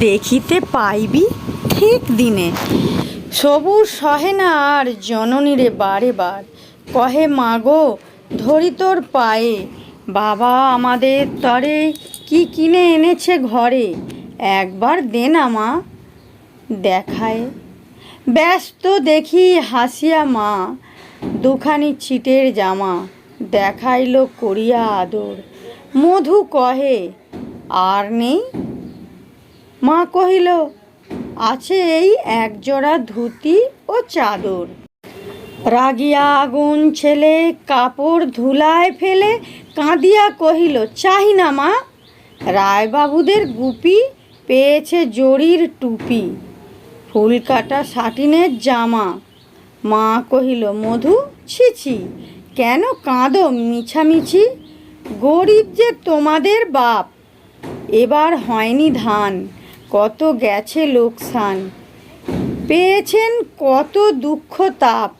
দেখিতে পাইবি ঠিক দিনে। সবুজ সহে না আর জননীরে বারে বার। কহে, মাগো, ধরি তোর পায়ে। বাবা আমাদের তরে কি কিনে এনেছে ঘরে? একবার দে না মা। দেখায়, ব্যস্ত দেখি হাসিয়া মা। দুখানি ছিটের জামা দেখাইল করিয়া আদর। মধু কহে, আর নেই? মা কহিল, আছে এই একজোড়া ধুতি ও চাদর। রাগিয়া আগুন ছেলে কাপড় ধুলায় ফেলে কাঁদিয়া কহিল চাহি না মা, রায়বাবুদের গুপি পেয়েছে জরির টুপি। ফুল কাটা সাটিনের জামা। মা কহিল, মধু ছিছি কেন কাঁদো মিছামিছি? গরিব যে তোমাদের বাপ, এবার হয়নি ধান। কত গেছে লোকসান। পেয়েছেন কত দুঃখ তাপ।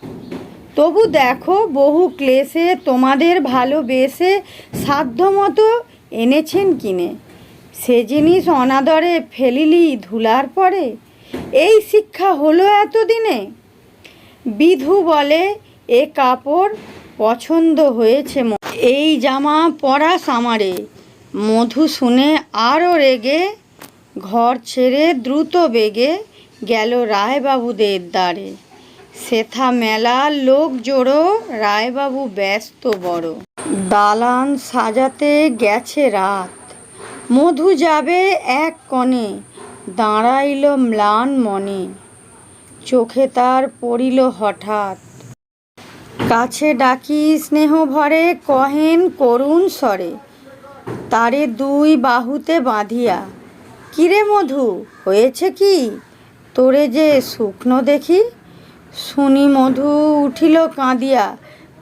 তবু দেখো বহু ক্লেশে তোমাদের ভালোবেসে সাধ্যমতো এনেছেন কিনে। সে জিনিস অনাদরে ফেলিলি ধুলার পরে। এই শিক্ষা হলো এতদিনে। বিধু বলে, এ কাপড় পছন্দ হয়েছে এই জামা পরা সামারে। মধু শুনে আরও রেগে ঘর ছেড়ে দ্রুত বেগে গেল রায়বাবুদের দ্বারে। সেথা মেলার লোক জোড়ো, রায়বাবু ব্যস্ত বড়। দালান সাজাতে গেছে রাত। মধু যাবে এক কণে, দাঁড়াইল ম্লান মনে। চোখে তার পড়িল হঠাৎ। কাছে ডাকি স্নেহ ভরে, কহেন করুণ স্বরে, তারে দুই বাহুতে বাঁধিয়া। কিরে মধু, হয়েছে কি? তোরে যে শুকনো দেখি? শুনি মধু উঠিল কাঁদিয়া,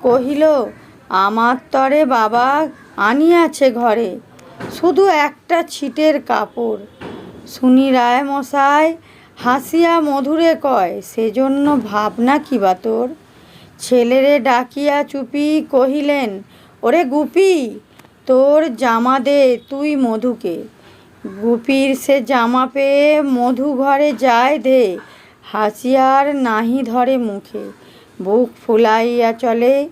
কহিল, আমার তরে বাবা আনিয়াছে ঘরে, শুধু একটা ছিটের কাপড়। শুনি রায় মশাই, হাসিয়া মধুরে কয়, সেজন্য ভাবনা কি বা তোর? ছেলেরে ডাকিয়া চুপি কহিলেন, ওরে গুপি, তোর জামা দে তুই মধুকে। গুপির সে জামা পেয়ে মধু ঘরে যায় দে, হাসিয়ার নাহি ধরে মুখে। বুক ফুলাইয়া চলে,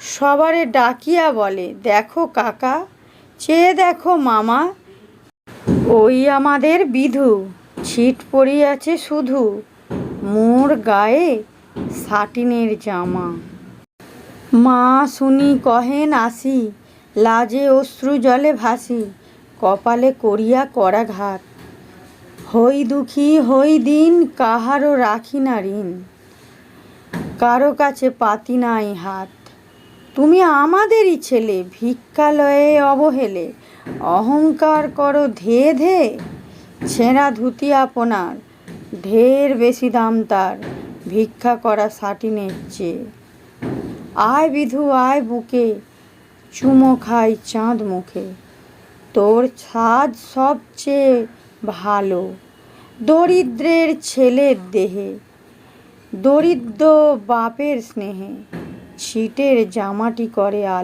সবারে ডাকিয়া বলে, দেখো কাকা, চেয়ে দেখো মামা, ওই আমাদের বিধু, ছিট পড়িয়াছে শুধু, মোর গায়ে সাটিনের জামা। মা শুনি কহেন আসি, লাজে অশ্রু জলে ভাসি কপালে করিয়া করাঘাত। হই দুঃখী, হই দিন, কাহারও রাখি না ঋণ। কারও কাছে পাতি নাই হাত। তুমি আমাদেরই ছেলে, ভিক্ষালয়ে অবহেলে। অহংকার করো ধে ধে, ছেঁড়া ধুতি আপনার। ঢের বেশি দাম তার, ভিক্ষা করা সাটিনের চেয়ে। আয় বিধু, আয় বুকে, চুমো খাই চাঁদ মুখে। তোর ছাদ সবচেয়ে ভালো। দরিদ্রের ছেলের দেহে দরিদ্র বাপের স্নেহে ছিটের জামাটি করে আলো।